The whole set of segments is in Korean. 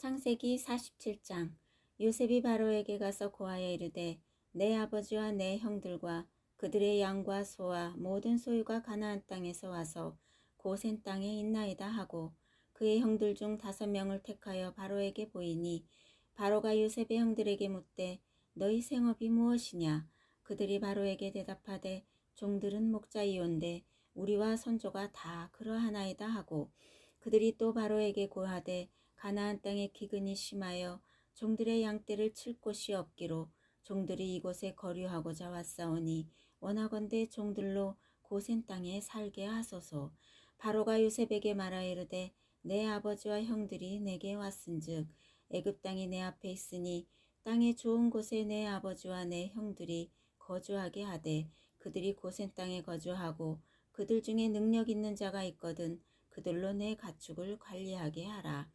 창세기 47장. 요셉이 바로에게 가서 고하여 이르되 내 아버지와 내 형들과 그들의 양과 소와 모든 소유가 가나안 땅에서 와서 고센 땅에 있나이다 하고 그의 형들 중 다섯 명을 택하여 바로에게 보이니 바로가 요셉의 형들에게 묻되 너희 생업이 무엇이냐? 그들이 바로에게 대답하되 종들은 목자이온데 우리와 선조가 다 그러하나이다 하고 그들이 또 바로에게 고하되 가나안 땅에 기근이 심하여 종들의 양떼를 칠 곳이 없기로 종들이 이곳에 거류하고자 왔사오니 원하건대 종들로 고센 땅에 살게 하소서 바로가 요셉에게 말하 이르되 내 아버지와 형들이 내게 왔은즉 애굽 땅이 내 앞에 있으니 땅의 좋은 곳에 내 아버지와 내 형들이 거주하게 하되 그들이 고센 땅에 거주하고 그들 중에 능력 있는 자가 있거든 그들로 내 가축을 관리하게 하라.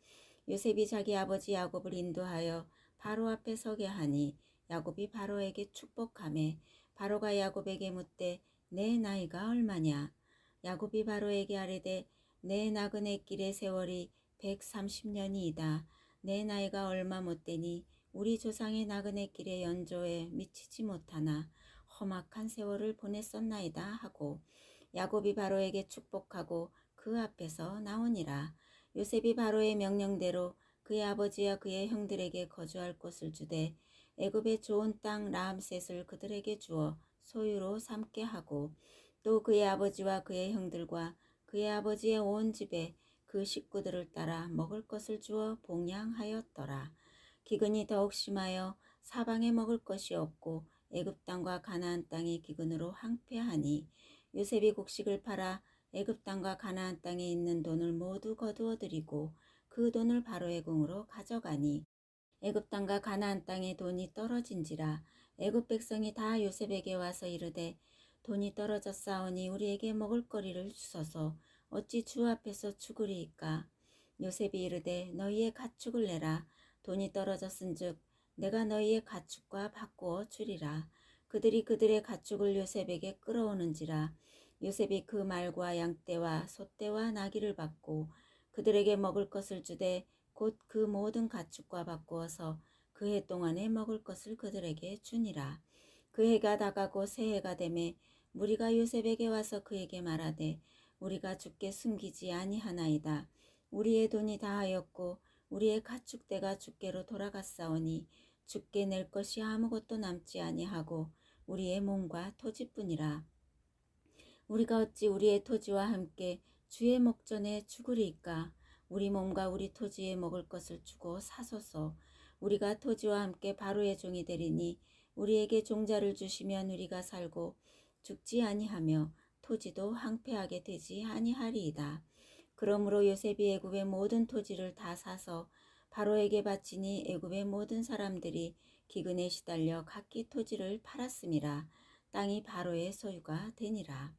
요셉이 자기 아버지 야곱을 인도하여 바로 앞에 서게 하니 야곱이 바로에게 축복하매 바로가 야곱에게 묻되 내 나이가 얼마냐? 야곱이 바로에게 아뢰되 내 나그네 길의 세월이 130년이이다. 내 나이가 얼마 못되니 우리 조상의 나그네 길의 연조에 미치지 못하나 험악한 세월을 보냈었나이다. 하고 야곱이 바로에게 축복하고 그 앞에서 나오니라 요셉이 바로의 명령대로 그의 아버지와 그의 형들에게 거주할 곳을 주되 애굽의 좋은 땅 라암셋을 그들에게 주어 소유로 삼게 하고 또 그의 아버지와 그의 형들과 그의 아버지의 온 집에 그 식구들을 따라 먹을 것을 주어 봉양하였더라. 기근이 더욱 심하여 사방에 먹을 것이 없고 애굽 땅과 가나안 땅이 기근으로 황폐하니 요셉이 곡식을 팔아 애굽 땅과 가나안 땅에 있는 돈을 모두 거두어 들이고 그 돈을 바로의 궁으로 가져가니 애굽 땅과 가나안 땅에 돈이 떨어진지라 애굽 백성이 다 요셉에게 와서 이르되 돈이 떨어졌사오니 우리에게 먹을 거리를 주소서. 어찌 주 앞에서 죽으리이까? 요셉이 이르되 너희의 가축을 내라. 돈이 떨어졌은즉 내가 너희의 가축과 바꾸어 주리라. 그들이 그들의 가축을 요셉에게 끌어오는지라 요셉이 그 말과 양떼와 소떼와 나귀를 받고 그들에게 먹을 것을 주되 곧 그 모든 가축과 바꾸어서 그 해 동안에 먹을 것을 그들에게 주니라. 그 해가 다가고 새해가 되매 무리가 요셉에게 와서 그에게 말하되 우리가 죽게 숨기지 아니하나이다. 우리의 돈이 다하였고 우리의 가축대가 죽게로 돌아갔사오니 죽게 낼 것이 아무것도 남지 아니하고 우리의 몸과 토지뿐이라. 우리가 어찌 우리의 토지와 함께 주의 목전에 죽으리까? 우리 몸과 우리 토지에 먹을 것을 주고 사소서. 우리가 토지와 함께 바로의 종이 되리니 우리에게 종자를 주시면 우리가 살고 죽지 아니하며 토지도 황폐하게 되지 아니하리이다. 그러므로 요셉이 애굽의 모든 토지를 다 사서 바로에게 바치니 애굽의 모든 사람들이 기근에 시달려 각기 토지를 팔았음이라 땅이 바로의 소유가 되니라.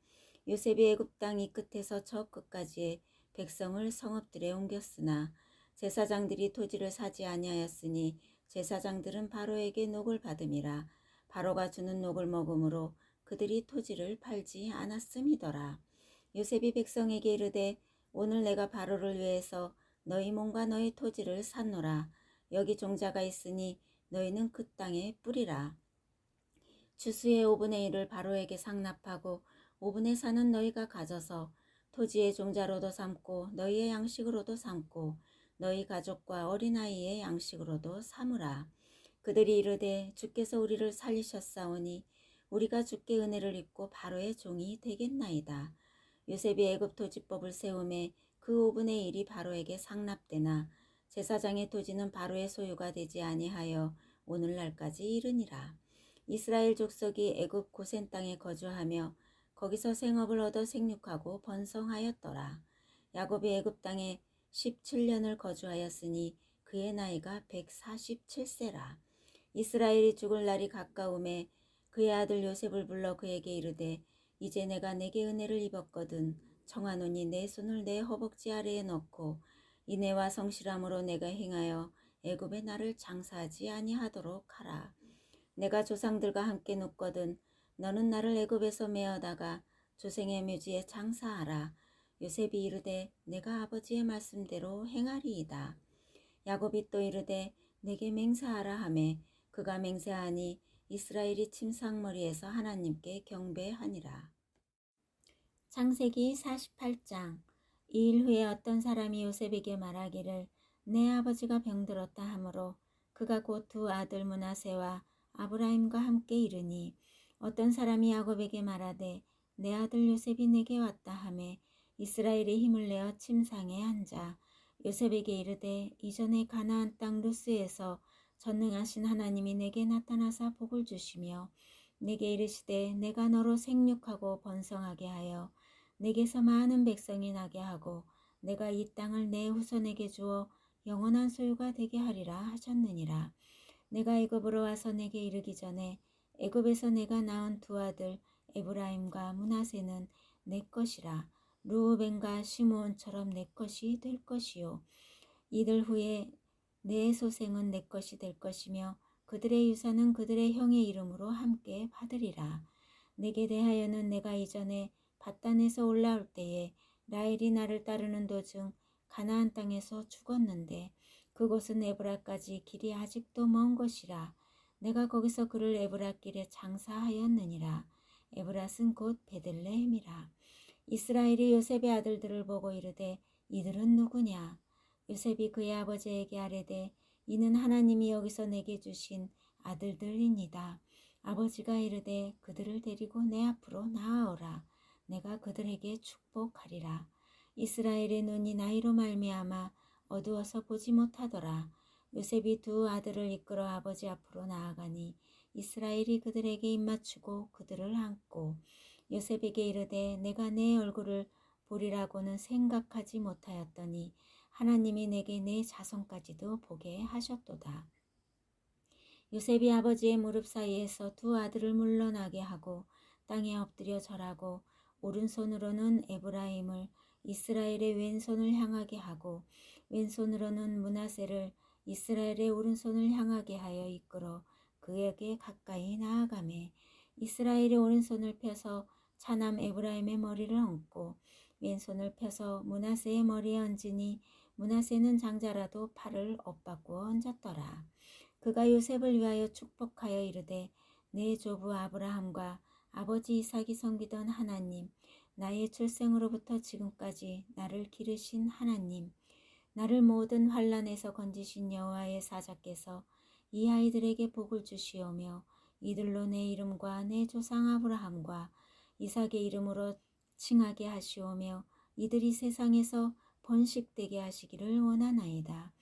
요셉이 애굽 땅 이 끝에서 저 끝까지의 백성을 성읍들에 옮겼으나 제사장들이 토지를 사지 아니하였으니 제사장들은 바로에게 녹을 받음이라 바로가 주는 녹을 먹음으로 그들이 토지를 팔지 않았음이더라. 요셉이 백성에게 이르되 오늘 내가 바로를 위해서 너희 몸과 너희 토지를 샀노라. 여기 종자가 있으니 너희는 그 땅에 뿌리라. 주수의 5분의 1을 바로에게 상납하고 5분의 4는 너희가 가져서 토지의 종자로도 삼고 너희의 양식으로도 삼고 너희 가족과 어린아이의 양식으로도 삼으라. 그들이 이르되 주께서 우리를 살리셨사오니 우리가 주께 은혜를 입고 바로의 종이 되겠나이다. 요셉이 애굽 토지법을 세움에 그 5분의 1이 바로에게 상납되나 제사장의 토지는 바로의 소유가 되지 아니하여 오늘날까지 이르니라. 이스라엘 족속이 애굽 고센 땅에 거주하며 거기서 생업을 얻어 생육하고 번성하였더라. 야곱이 애굽 땅에 17년을 거주하였으니 그의 나이가 147세라. 이스라엘이 죽을 날이 가까움에 그의 아들 요셉을 불러 그에게 이르되 이제 내가 내게 은혜를 입었거든 청하노니 내 손을 내 허벅지 아래에 넣고 인애와 성실함으로 내가 행하여 애굽의 나를 장사하지 아니하도록 하라. 내가 조상들과 함께 눕거든 너는 나를 애굽에서 메어다가 조생의 묘지에 장사하라. 요셉이 이르되 내가 아버지의 말씀대로 행하리이다. 야곱이 또 이르되 내게 맹세하라 하매 그가 맹세하니 이스라엘이 침상머리에서 하나님께 경배하니라. 창세기 48장 이 일 후에 어떤 사람이 요셉에게 말하기를 내 아버지가 병들었다 하므로 그가 곧 두 아들 문하세와 아브라임과 함께 이르니 어떤 사람이 야곱에게 말하되 내 아들 요셉이 내게 왔다 하매 이스라엘이 힘을 내어 침상에 앉아 요셉에게 이르되 이전에 가나안 땅 루스에서 전능하신 하나님이 내게 나타나사 복을 주시며 내게 이르시되 내가 너로 생육하고 번성하게 하여 내게서 많은 백성이 나게 하고 내가 이 땅을 내 후손에게 주어 영원한 소유가 되게 하리라 하셨느니라. 내가 애굽으로 와서 내게 이르기 전에 애굽에서 내가 낳은 두 아들 에브라임과 문하세는 내 것이라. 루우벤과 시므온처럼 내 것이 될 것이요. 이들 후에 내 소생은 내 것이 될 것이며 그들의 유산은 그들의 형의 이름으로 함께 받으리라. 내게 대하여는 내가 이전에 바단에서 올라올 때에 라헬이 나를 따르는 도중 가나안 땅에서 죽었는데 그곳은 에브라까지 길이 아직도 먼 곳이라 내가 거기서 그를 에브라 길에 장사하였느니라. 에브라은 곧 베들레헴이라. 이스라엘이 요셉의 아들들을 보고 이르되 이들은 누구냐? 요셉이 그의 아버지에게 아뢰되 이는 하나님이 여기서 내게 주신 아들들이니이다. 아버지가 이르되 그들을 데리고 내 앞으로 나아오라. 내가 그들에게 축복하리라. 이스라엘의 눈이 나이로 말미암아 어두워서 보지 못하더라. 요셉이 두 아들을 이끌어 아버지 앞으로 나아가니 이스라엘이 그들에게 입맞추고 그들을 안고 요셉에게 이르되 내가 내 얼굴을 보리라고는 생각하지 못하였더니 하나님이 내게 내 자손까지도 보게 하셨도다. 요셉이 아버지의 무릎 사이에서 두 아들을 물러나게 하고 땅에 엎드려 절하고 오른손으로는 에브라임을 이스라엘의 왼손을 향하게 하고 왼손으로는 문하세를 이스라엘의 오른손을 향하게 하여 이끌어 그에게 가까이 나아가매 이스라엘의 오른손을 펴서 차남 에브라임의 머리를 얹고 왼손을 펴서 문하세의 머리에 얹으니 문하세는 장자라도 팔을 엇바꾸어 얹었더라. 그가 요셉을 위하여 축복하여 이르되 내 조부 아브라함과 아버지 이삭이 섬기던 하나님 나의 출생으로부터 지금까지 나를 기르신 하나님, 나를 모든 환란에서 건지신 여호와의 사자께서 이 아이들에게 복을 주시오며 이들로 내 이름과 내 조상 아브라함과 이삭의 이름으로 칭하게 하시오며 이들이 세상에서 번식되게 하시기를 원하나이다.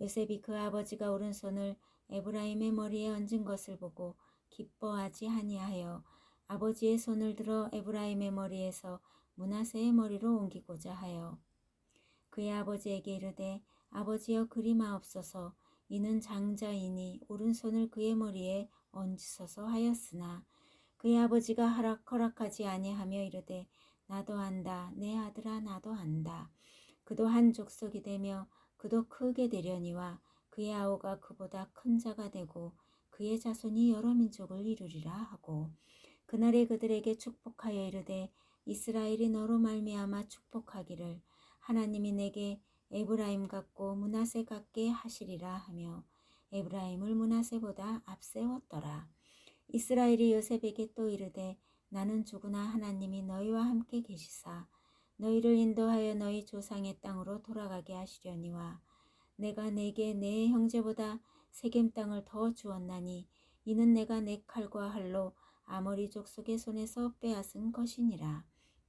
요셉이 그 아버지가 오른손을 에브라임의 머리에 얹은 것을 보고 기뻐하지 아니하여 아버지의 손을 들어 에브라임의 머리에서 문하세의 머리로 옮기고자 하여 그의 아버지에게 이르되 아버지여 그리마옵소서. 이는 장자이니 오른손을 그의 머리에 얹으소서 하였으나 그의 아버지가 허락, 허락하지 아니하며 이르되 나도 안다. 내 아들아 나도 안다. 그도 한 족속이 되며 그도 크게 되려니와 그의 아우가 그보다 큰 자가 되고 그의 자손이 여러 민족을 이루리라 하고 그날에 그들에게 축복하여 이르되 이스라엘이 너로 말미암아 축복하기를 하나님이 내게 에브라임 같고 문하세 같게 하시리라 하며 에브라임을 문하세보다 앞세웠더라. 이스라엘이 요셉에게 또 이르되 나는 죽으나 하나님이 너희와 함께 계시사 너희를 인도하여 너희 조상의 땅으로 돌아가게 하시려니와 내가 내게 내 형제보다 세겜 땅을 더 주었나니 이는 내가 내 칼과 활로 아모리 족 속의 손에서 빼앗은 것이니라.